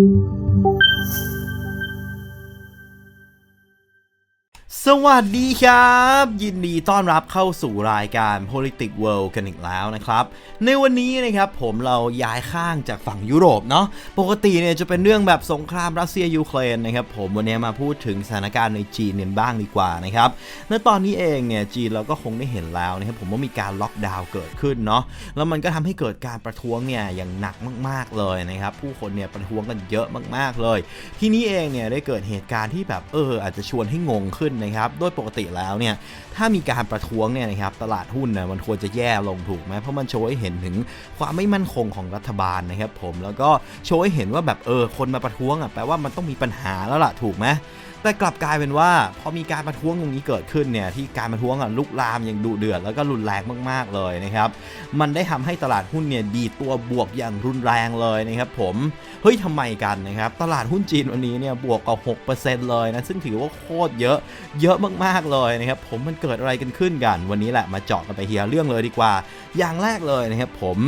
ส วัสดีครับ ยินดีต้อนรับเข้าสู่รายการ Politics World กันอีกแล้วนะครับ ในวันนี้นะครับผมเราย้ายข้างจากฝั่งยุโรปเนาะปกติเนี่ยจะเป็นเรื่องแบบสงครามรัสเซียยูเครนนะครับผมวันนี้มาพูดถึงสถานการณ์ในจีนกันบ้างดีกว่านะครับในตอนนี้เองเนี่ยจีนเราก็คงได้เห็นแล้วนะครับผมว่ามีการล็อกดาวน์เกิดขึ้นเนาะแล้วมันก็ทำให้เกิดการประท้วงเนี่ยอย่างหนักมาก ๆเลยนะครับผู้คนเนี่ยประท้วงกันเยอะมาก ๆเลย ที่นี้เองเนี่ยได้เกิดเหตุการณ์ที่แบบเอออาจจะชวนให้งงขึ้นนะครับโดยปกติแล้วเนี่ยถ้ามีการประท้วงเนี่ยนะครับตลาดหุ้นนะมันควรจะแย่ลงถูกไหมเพราะมันโชว์ให้เห็นถึงความไม่มั่นคงของรัฐบาลนะครับผมแล้วก็โชว์ให้เห็นว่าแบบเออคนมาประท้วงอะแปลว่ามันต้องมีปัญหาแล้วล่ะถูกไหมแต่กลับกลายเป็นว่าพอมีการประท้วงตรงนี้เกิดขึ้นเนี่ยที่การประท้วงอะลุกลามอย่างดุเดือดแล้วก็รุนแรงมากๆเลยนะครับมันได้ทำให้ตลาดหุ้นเนี่ยดีตัวบวกอย่างรุนแรงเลยนะครับผม เฮ้ยทำไมกันนะครับตลาดหุ้นจีนวันนี้เนี่ยบวกกว่า6%เลยนะซึ่งถือว่าโคตรเยอะเยอะมากๆเลยนะครับผมมันเกิดอะไรกันขึ้นกัน วันนี้แหละมาเจาะกันไปเฮียเรื่องเลยดีกว่า อย่างแรกเลยนะครับผม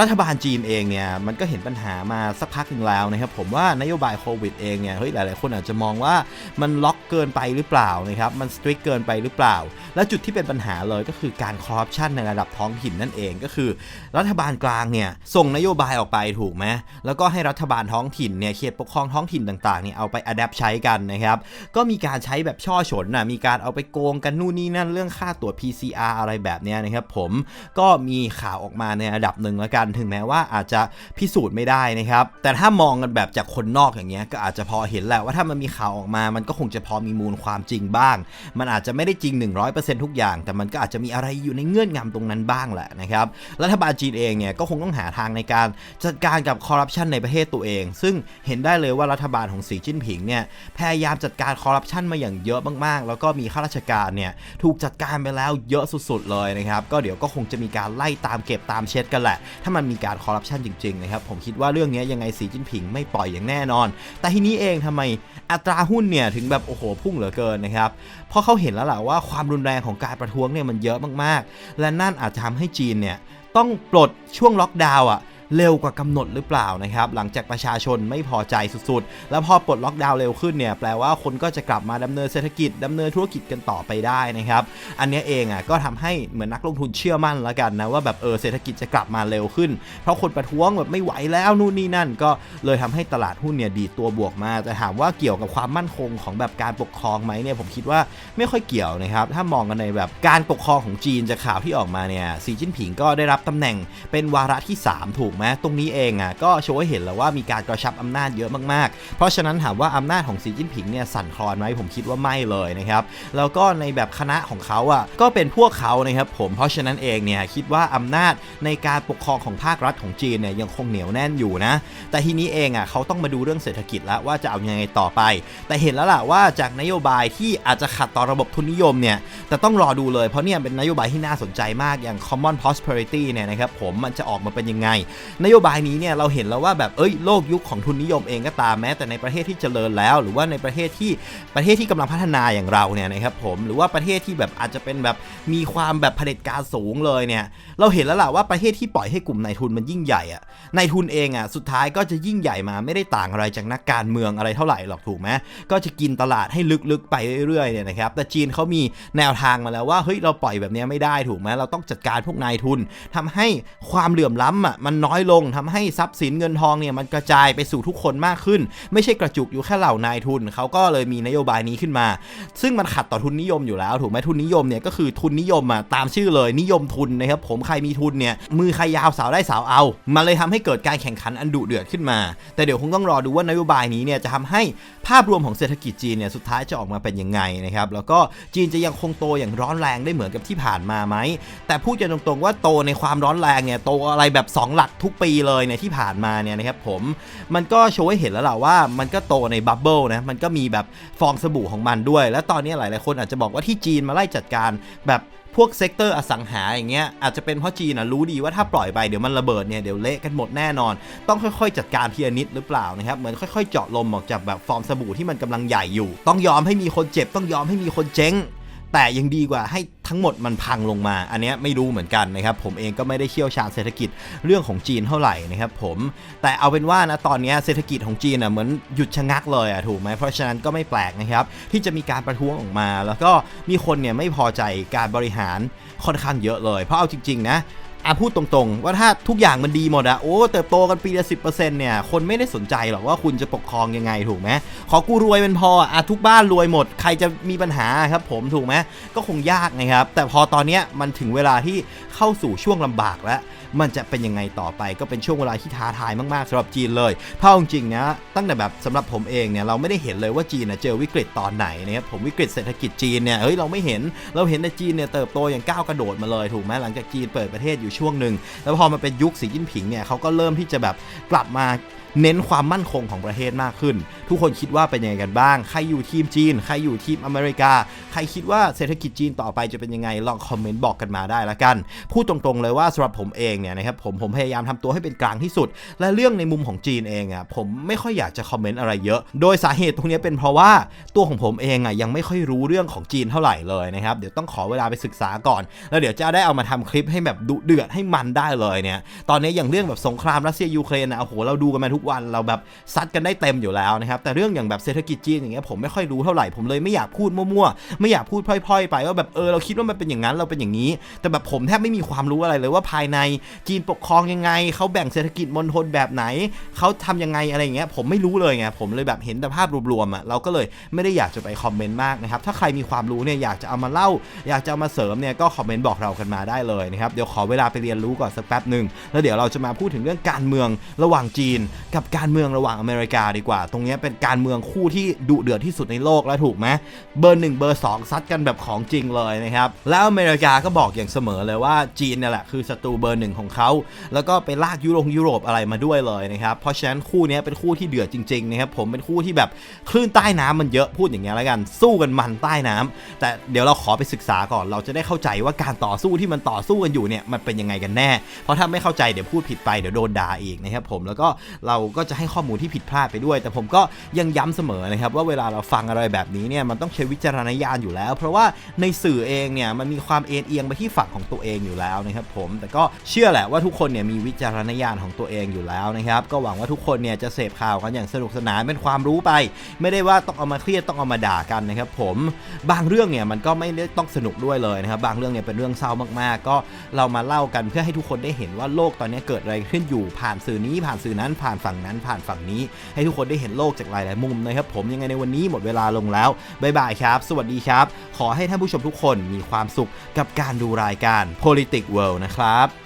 รัฐบาลจีนเองเนี่ยมันก็เห็นปัญหามาสักพักหนึ่งแล้วนะครับผมว่านโยบายโควิดเองเนี่ยเฮ้ยหลายๆคนอาจจะมองว่ามันล็อกเกินไปหรือเปล่านะครับมันสตริกเกินไปหรือเปล่า และจุดที่เป็นปัญหาเลยก็คือการคอร์รัปชันในระดับท้องถิ่นนั่นเองก็คือ รัฐบาลกลางเนี่ยส่งนโยบายออกไปถูกไหมแล้วก็ให้รัฐบาลท้องถิ่นเนี่ยเขตปกครองท้องถิ่นต่างๆเนี่ยเอาไปอัดแอปใช้กันนะครับก็มีการใช้แบบช่อฉนนะมีการเอาไปโกงกันนู่นนี่นั่นเรื่องค่าตรวจ PCR อะไรแบบเนี้ยนะครับผมก็มีข่าวออกมาในระดับหนึ่งแล้วกันถึงแม้ว่าอาจจะพิสูจน์ไม่ได้นะครับแต่ถ้ามองกันแบบจากคนนอกอย่างเงี้ยก็อาจจะพอเห็นแหละว่าถ้ามันมีข่าวออกมา มันก็คงจะพอมีมูลความจริงบ้าง มันอาจจะไม่ได้จริง 100%ทุกอย่าง แต่มันก็อาจจะมีอะไรอยู่ในเงื่อนงำตรงนั้นบ้างแหละนะครับรัฐบาลจีนเองเนี่ยก็คงต้องหาทางในการจัดการกับคอร์รัปชันในประเทศตัวเอง ซึ่งเห็นได้เลยว่ารัฐบาลของสีจิ้นผิงเนี่ยพยายามจัดการคอร์รัปชันมาอย่างเยอะมากๆ แล้วก็มีข้าราชการเนี่ยถูกจัดการไปแล้วเยอะสุดๆเลยนะครับก็เดี๋ยวก็คงจะมีการไล่ตามเก็บตามเช็ดกันแหละถ้ามันมีการคอร์รัปชันจริงๆนะครับผมคิดว่าเรื่องนี้ยังไงสีจิ้นผิงไม่ปล่อยอย่างแน่นอน แต่ทีนี้เองทำไมอัตราหุ้นเนี่ยถึงแบบโอ้โหพุ่งเหลือเกินนะครับเพราะเขาเห็นแล้วแหละว่าความรุนแรงของการประท้วงเนี่ยมันเยอะมากๆ และนั่นอาจจะทำให้จีนเนี่ยต้องปลดช่วงล็อกดาวน์อะ เร็วกว่ากำหนดหรือเปล่านะครับ หลังจากประชาชนไม่พอใจสุดๆ แล้วพอปลดล็อกดาวน์เร็วขึ้นเนี่ยแปลว่าคนก็จะกลับมาดำเนินเศรษฐกิจดำเนินธุรกิจกันต่อไปได้นะครับ อันนี้เองอะก็ทำให้เหมือนนักลงทุนเชื่อมั่นแล้วกันนะว่าแบบเออเศรษฐกิจจะกลับมาเร็วขึ้น เพราะคนประท้วงแบบไม่ไหวแล้วนู่นนี่นั่น ก็เลยทำให้ตลาดหุ้นเนี่ยดีตัวบวกมาแต่ถามว่าเกี่ยวกับความมั่นคงของแบบการปกครองไหมเนี่ยผมคิดว่าไม่ค่อยเกี่ยวนะครับถ้ามองกันในแบบการปกครองของจีนจากข่าวที่ออกมาเนี่ยสีจิ้นผิงก็ได้รับตำแหน่งเป็นวาระที่ 3 ถูกไหมตรงนี้เองอะก็โชว์ให้เห็นแล้วว่ามีการกระชับอำนาจเยอะมากๆ เพราะฉะนั้นถามว่าอำนาจของสีจิ้นผิงเนี่ยสั่นคลอนไหมผมคิดว่าไม่เลยนะครับแล้วก็ในแบบคณะของเขาอะก็เป็นพวกเขานะครับผมเพราะฉะนั้นเองเนี่ยคิดว่าอำนาจในการปกครองของภาครัฐของจีนเนี่ยยังคงเหนียวแน่นอยู่นะ แต่ทีนี้เองอะเขาต้องมาดูเรื่องเศรษฐกิจแล้วว่าจะเอายังไงต่อไป แต่เห็นแล้วล่ะว่าจากนโยบายที่อาจจะขัดต่อระบบทุนนิยมเนี่ยแต่ต้องรอดูเลยเพราะเนี่ยเป็นนโยบายที่น่าสนใจมากอย่าง common prosperity เนี่ยนะครับผมมันจะออกมาเป็นยังไงนโยบายนี้เนี่ยเราเห็นแล้วว่าแบบเอ้ยโลกยุคของทุนนิยมเองก็ตามแม้แต่ในประเทศที่เจริญแล้ว หรือว่าในประเทศที่ประเทศที่กำลังพัฒนาอย่างเราเนี่ยนะครับผมหรือว่าประเทศที่แบบอาจจะเป็นแบบมีความแบบเผด็จการสูงเลยเนี่ยเราเห็นแล้วล่ะว่าประเทศที่ปล่อยให้กลุ่มนายทุนมันยิ่งใหญ่อะนายทุนเองอะสุดท้ายก็จะยิ่งใหญ่มาไม่ได้ต่างอะไรจากนักการเมืองอะไรเท่าไหร่หรอกถูกไหมก็จะกินตลาดให้ลึกๆไปเรื่อยๆเนี่ยนะครับแต่จีนเขามีแนวทางมาแล้วว่าเฮ้ยเราปล่อยแบบนี้ไม่ได้ถูกไหมเราต้องจัดการพวกนายทุนทำให้ความเหลื่อมล้ำอะมันน้อยลงทำให้ทรัพย์สินเงินทองเนี่ยมันกระจายไปสู่ทุกคนมากขึ้น ไม่ใช่กระจุกอยู่แค่เหล่านายทุนเขาก็เลยมีนโยบายนี้ขึ้นมา ซึ่งมันขัดต่อทุนนิยมอยู่แล้วถูกไหมทุนนิยมเนี่ยก็คือทุนนิยมอะตามชื่อเลยนิยมทุนนะครับผมใครมีทุนเนี่ยมือใครยาวสาวได้สาวเอา มันเลยทำให้เกิดการแข่งขันอันดุเดือดขึ้นมา แต่เดี๋ยวคงต้องรอดูว่านโยบายนี้เนี่ยจะทำให้ภาพรวมของเศรษฐกิจจีนเนี่ยสุดท้ายจะออกมาเป็นยังไงนะครับแล้วก็จีนจะยังคงโตอย่างร้อนแรงได้เหมือนกับที่ผ่านมาไหมแต่พูดกันตรงๆว่าโตในความร้อนแรงเนี่ยโตอะไรแบบ 2 หลักทุกปีเลยเนี่ยที่ผ่านมาเนี่ยนะครับผมมันก็โชว์ให้เห็นแล้วแหละว่ามันก็โตในบับเบิลนะมันก็มีแบบฟองสบู่ของมันด้วย และตอนนี้หลาย ๆ คนอาจจะบอกว่าที่จีนมาไล่จัดการแบบพวกเซกเตอร์อสังหาอย่างเงี้ยอาจจะเป็นเพราะจีนนะรู้ดีว่าถ้าปล่อยไปเดี๋ยวมันระเบิดเนี่ยเดี๋ยวเละกันหมดแน่นอน ต้องค่อยๆ จัดการทีละนิดหรือเปล่านะครับเหมือนค่อยๆ เจาะลมออกจากแบบฟองสบู่ที่มันกำลังใหญ่อยู่ ต้องยอมให้มีคนเจ็บต้องยอมให้มีคนเจ๊งแต่ยังดีกว่าให้ ทั้งหมดมันพังลงมา อันนี้ไม่รู้เหมือนกันนะครับ ผมเองก็ไม่ได้เชี่ยวชาญเศรษฐกิจเรื่องของจีนเท่าไหร่นะครับผม แต่เอาเป็นว่านะตอนนี้เศรษฐกิจของจีนอะเหมือนหยุดชะงักเลยอะถูกไหมเพราะฉะนั้นก็ไม่แปลกนะครับที่จะมีการประท้วงออกมา แล้วก็มีคนเนี่ยไม่พอใจการบริหารค่อนข้างเยอะเลย เพราะเอาจริงๆนะ อะพูดตรงๆ ว่าถ้าทุกอย่างมันดีหมดอะโอ้เติบโตกันปีละสิเนี่ย คนไม่ได้สนใจหรอกว่าคุณจะปกครองยังไงถูกไหมขอกูรวยเป็นพออะทุกบ้านรวยหมด ใครจะมีปัญหาครับผมถูกไหมก็คงยากนะครับ แต่พอตอนเนี้ยมันถึงเวลาที่เข้าสู่ช่วงลำบากแล้ว มันจะเป็นยังไงต่อไป ก็เป็นช่วงเวลาที่ท้าทายมากๆสำหรับจีนเลยเพราะจริงๆนะตั้งแต่แบบสำหรับผมเองเนี่ยเราไม่ได้เห็นเลยว่าจีนน่ะเจอวิกฤตตอนไหนนะครับผมวิกฤตเศรษฐกิจจีนเนี่ยเฮ้ยเราไม่เห็นเราเห็นแต่จีนเนี่ยเติบโตอย่างก้าวกระโดดมาเลยถูกไหมหลังจากจีนเปิดประเทศอยู่ช่วงหนึ่งแล้วพอมาเป็นยุคสีจิ้นผิงเนี่ยเขาก็เริ่มที่จะแบบกลับมาเน้นความมั่นคงของประเทศมากขึ้นทุกคนคิดว่าเป็นยังไงกันบ้าง ใครอยู่ทีมจีน ใครอยู่ทีมอเมริกา ใครคิดว่าเศรษฐกิจจีนต่อไปจะเป็นยังไง ลองคอมเมนต์บอกกันมาได้ละกัน พูดตรงๆเลยว่าสำหรับผมเองเนี่ยนะครับผมผมพยายามทำตัวให้เป็นกลางที่สุด และเรื่องในมุมของจีนเองอะผมไม่ค่อยอยากจะคอมเมนต์อะไรเยอะ โดยสาเหตุตรงนี้เป็นเพราะว่าตัวของผมเองอะยังไม่ค่อยรู้เรื่องของจีนเท่าไหร่เลยนะครับเดี๋ยวต้องขอเวลาไปศึกษาก่อน แล้วเดี๋ยวจะได้เอามาทำคลิปให้แบบดุเดือดให้มันได้เลยเนี่ยตอนนี้อย่างเรื่องแบบสงครามรัสเซียยูเครนนะโอ้โหเราดูกันมาทุกวันเราแบบซัดกันได้เต็มอยู่แล้วนะครับแต่เรื่องอย่างแบบเศรษฐกิจจีนอย่างเงี้ยผมไม่ค่อยรู้เท่าไหร่ผมเลยไม่อยากพูดมั่วๆไม่อยากพูดพร่อยๆ ไปว่าแบบเออเราคิดว่ามันเป็นอย่างนั้นเราเป็นอย่างนี้ แต่แบบผมแทบไม่มีความรู้อะไรเลยว่าภายในจีนปกครองยังไงเขาแบ่งเศรษฐกิจมณฑลแบบไหนเขาทำยังไงอะไรเงี้ยผมไม่รู้เลยไงผมเลยแบบเห็นแต่ภาพรวมๆอะเราก็เลยไม่ได้อยากจะไปคอมเมนต์มากนะครับถ้าใครมีความรู้เนี่ยอยากจะเอามาเล่า อยากจะเอามาเสริมเนี่ยก็คอมเมนต์บอกเรากันมาได้เลยนะครับเดี๋ยวขอเวลาไปเรียนรู้ก่อนสักแป๊บหนึ่งแล้วเดี๋ยวเราจะมาพูดถึงเรื่องการเมืองระหว่างจีน กับการเมืองระหว่างอเมริกาดีกว่า ตรงนี้เป็นการเมืองคู่ที่ดุเดือดที่สุดในโลกแล้วถูกไหมเบอร์หนึ่งเบอร์สองซัดกันแบบของจริงเลยนะครับแล้วอเมริกาก็บอกอย่างเสมอเลยว่าจีนเนี่ยแหละคือศัตรูเบอร์หนึ่งของเขาแล้วก็ไปลากยุโรปยุโรปอะไรมาด้วยเลยนะครับเพราะฉะนั้นคู่นี้เป็นคู่ที่เดือดจริงๆนะครับผมเป็นคู่ที่แบบคลื่นใต้น้ำมันเยอะพูดอย่างเงี้ยแล้วกันสู้กันมันใต้น้ำแต่เดี๋ยวเราขอไปศึกษาก่อน เราจะได้เข้าใจว่าการต่อสู้ที่มันต่อสู้กันอยู่เนี่ยมันเป็นยังไงกันแน่ เพราะถ้าไม่เข้าใจเดี๋ยวพูดผิดไปเดี๋ยวโดนด่าอีกนะครับผมแล้วก็เราก็จะให้ข้อมูลที่ผิดพลาดไปด้วย แต่ผมก็ยังย้ำเสมอนะครับว่าเวลาเราฟังอะไรแบบนี้เนี่ยมันต้องใช้วิจารณญาณอยู่แล้ว เพราะว่าในสื่อเองเนี่ยมันมีความเอ็นเอียงไปที่ฝั่งของตัวเองอยู่แล้วนะครับผมแต่ก็เชื่อแหละว่าทุกคนเนี่ยมีวิจารณญาณของตัวเองอยู่แล้วนะครับก็หวังว่าทุกคนเนี่ยจะเสพข่าวกันอย่างสนุกสนานเป็นความรู้ไป ไม่ได้ว่าต้องเอามาเครียดต้องเอามาด่ากันนะครับผมบางเรื่องเนี่ยมันก็ไม่ได้ต้องสนุกด้วยเลยนะครับบางเรื่องเนี่ยเป็นเรื่องเศร้ามากๆ ก็เรามาเล่ากันเพื่อให้ทุกคนได้เห็นว่าโลกตอนนี้เกิดอะไรขึ้นอยู่ผ่านสื่อนี้ผ่านสื่อนั้นผ่านฝั่งนั้นผ่านฝั่งนี้ ให้ทุกคนได้เห็นโลกจากหลาย ๆ มุมนะครับผมยังไงในวันนี้หมดเวลาลงแล้วบ๊ายบายครับ สวัสดีครับ ขอให้ท่านผู้ชมทุกคนมีความสุขกับการดูรายการ Politics World นะครับ